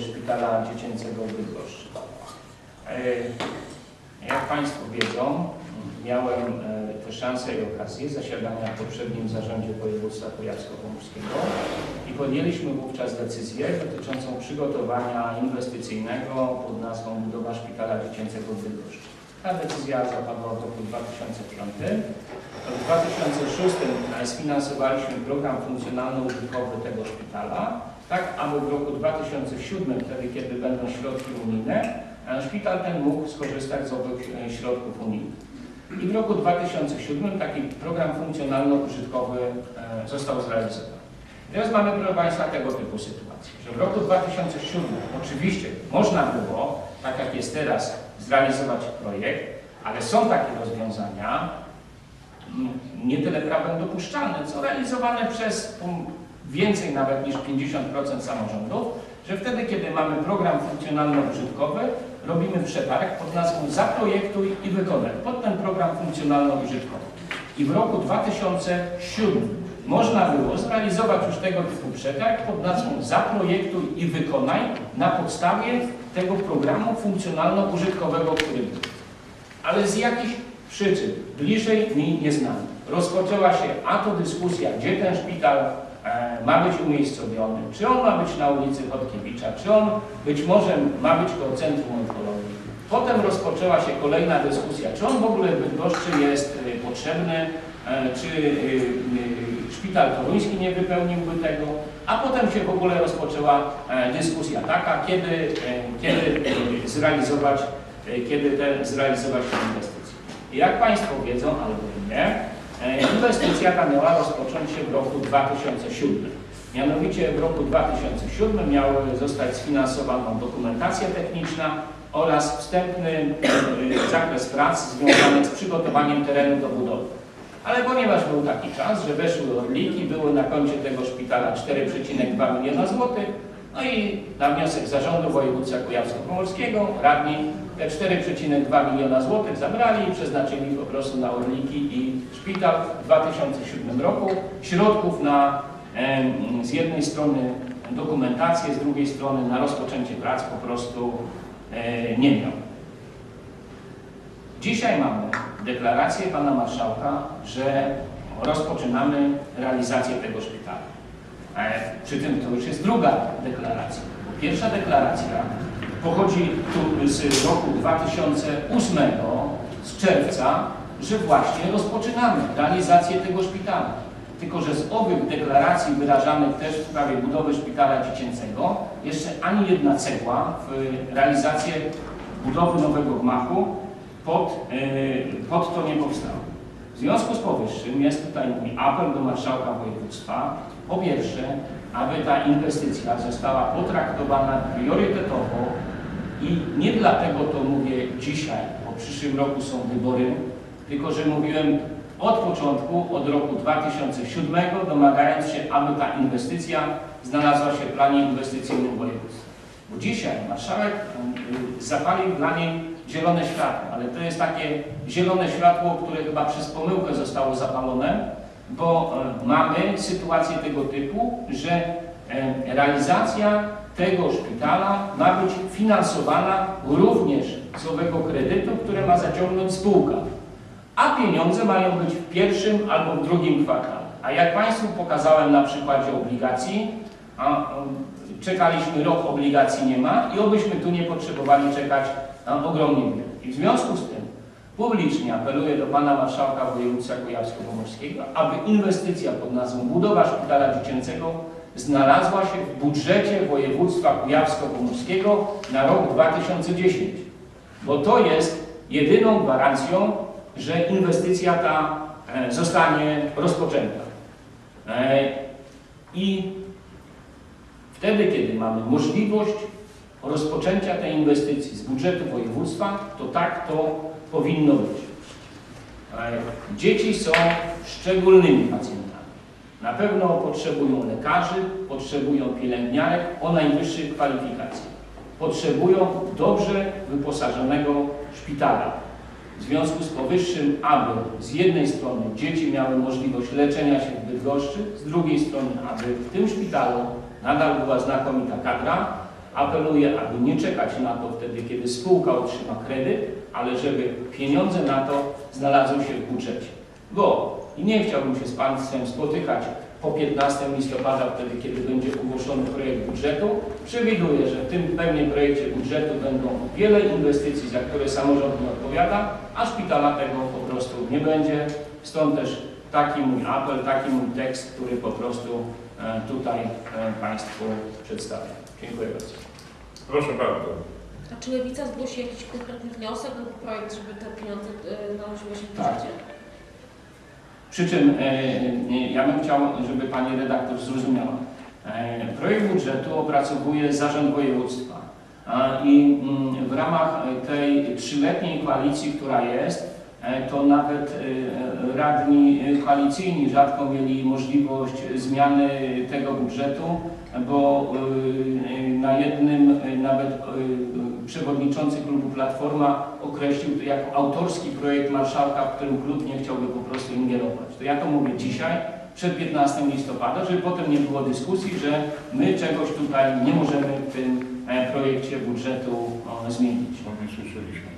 Szpitala Dziecięcego w Bydgoszczy. E, Jak Państwo wiedzą, miałem e, tę szansę i okazję zasiadania w poprzednim zarządzie województwa kujawsko-pomorskiego i podjęliśmy wówczas decyzję dotyczącą przygotowania inwestycyjnego pod nazwą budowa Szpitala Dziecięcego w Bydgoszczy. Ta decyzja zapadła w roku 2005. W 2006 sfinansowaliśmy program funkcjonalno-użytkowy tego szpitala, tak aby w roku 2007, wtedy kiedy będą środki unijne, szpital ten mógł skorzystać z owych e, środków unijnych. I w roku 2007 taki program funkcjonalno-użytkowy e, został zrealizowany. Teraz mamy, proszę Państwa, tego typu sytuację, że w roku 2007 oczywiście można było, tak jak jest teraz, zrealizować projekt, ale są takie rozwiązania, nie tyle prawem dopuszczalne, co realizowane przez więcej nawet niż 50% samorządów, że wtedy, kiedy mamy program funkcjonalno-użytkowy, robimy przetarg pod nazwą Zaprojektuj i wykonaj pod ten program funkcjonalno-użytkowy. I w roku 2007 można było zrealizować już tego typu przetarg pod nazwą Zaprojektuj i wykonaj na podstawie tego programu funkcjonalno-użytkowego, który był. Ale z jakichś przyczyn, bliżej mi nieznanych, rozpoczęła się a to dyskusja, gdzie ten szpital ma być umiejscowiony, czy on ma być na ulicy Chodkiewicza, czy on być może ma być koło Centrum Onkologii. Potem rozpoczęła się kolejna dyskusja, czy on w ogóle w Bydgoszczy jest e, potrzebny, e, czy e, e, szpital toruński nie wypełniłby tego, a potem się w ogóle rozpoczęła e, dyskusja taka, kiedy, e, kiedy e, zrealizować, e, kiedy te, zrealizować tę inwestycję. Jak Państwo wiedzą, albo nie, e, inwestycja ta miała rozpocząć się w roku 2007. Mianowicie w roku 2007 miała zostać sfinansowana dokumentacja techniczna oraz wstępny e, zakres prac związanych z przygotowaniem terenu do budowy. Ale ponieważ był taki czas, że weszły odliki, były na koncie tego szpitala 4,2 miliona złotych, no i na wniosek zarządu województwa kujawsko-pomorskiego radni te 4,2 miliona złotych zabrali i przeznaczyli po prostu na odliki i szpital w 2007 roku. Środków na z jednej strony dokumentację, z drugiej strony na rozpoczęcie prac po prostu e, nie miał. Dzisiaj mamy deklarację pana marszałka, że rozpoczynamy realizację tego szpitala. E, Przy tym to już jest druga deklaracja. Pierwsza deklaracja pochodzi tu z roku 2008, z czerwca, że właśnie rozpoczynamy realizację tego szpitala. Tylko, że z owych deklaracji wyrażanych też w sprawie budowy szpitala dziecięcego jeszcze ani jedna cegła w realizację budowy nowego gmachu pod, yy, pod to nie powstała. W związku z powyższym jest tutaj mój apel do marszałka województwa. Po pierwsze, aby ta inwestycja została potraktowana priorytetowo i nie dlatego to mówię dzisiaj, bo w przyszłym roku są wybory, tylko że mówiłem od początku, od roku 2007, domagając się, aby ta inwestycja znalazła się w planie inwestycyjnym województwa. Bo dzisiaj marszałek y, zapalił dla niej zielone światło, ale to jest takie zielone światło, które chyba przez pomyłkę zostało zapalone, bo e, mamy sytuację tego typu, że e, realizacja tego szpitala ma być finansowana również z owego kredytu, które ma zaciągnąć spółka. A pieniądze mają być w pierwszym albo w drugim kwartale. A jak Państwu pokazałem na przykładzie obligacji, a, um, czekaliśmy rok, obligacji nie ma i obyśmy tu nie potrzebowali czekać a, ogromnie. I w związku z tym publicznie apeluję do Pana Marszałka Województwa Kujawsko-Pomorskiego, aby inwestycja pod nazwą budowa szpitala dziecięcego znalazła się w budżecie województwa Kujawsko-Pomorskiego na rok 2010. Bo to jest jedyną gwarancją, że inwestycja ta e, zostanie rozpoczęta. E, I wtedy, kiedy mamy możliwość rozpoczęcia tej inwestycji z budżetu województwa, to tak to powinno być. E, Dzieci są szczególnymi pacjentami. Na pewno potrzebują lekarzy, potrzebują pielęgniarek o najwyższych kwalifikacjach. Potrzebują dobrze wyposażonego szpitala. W związku z powyższym, aby z jednej strony dzieci miały możliwość leczenia się w Bydgoszczy, z drugiej strony, aby w tym szpitalu nadal była znakomita kadra, apeluję, aby nie czekać na to wtedy, kiedy spółka otrzyma kredyt, ale żeby pieniądze na to znalazły się w budżecie. Bo i nie chciałbym się z Państwem spotykać po 15 listopada, wtedy kiedy będzie ogłoszony projekt budżetu. Przewiduję, że w tym pewnie projekcie budżetu będą wiele inwestycji, za które samorząd nie odpowiada, a szpitala tego po prostu nie będzie. Stąd też taki mój apel, taki mój tekst, który po prostu e, tutaj e, Państwu przedstawiam. Dziękuję bardzo. Proszę bardzo. A czy Lewica zgłosi jakiś konkretny wniosek lub projekt, żeby te pieniądze e, należyły się w Tak. Przy czym e, ja bym chciał, żeby Pani redaktor zrozumiała. E, projekt budżetu opracowuje Zarząd Województwa i mm, w ramach tej trzyletniej koalicji, która jest, to nawet e, radni koalicyjni rzadko mieli możliwość zmiany tego budżetu, bo e, na jednym e, nawet e, przewodniczący klubu Platforma określił to jako autorski projekt marszałka, w którym klub nie chciałby po prostu ingerować. To ja to mówię dzisiaj, przed 15 listopada, żeby potem nie było dyskusji, że my czegoś tutaj nie możemy w tym e, projekcie budżetu zmienić. Słyszeliśmy.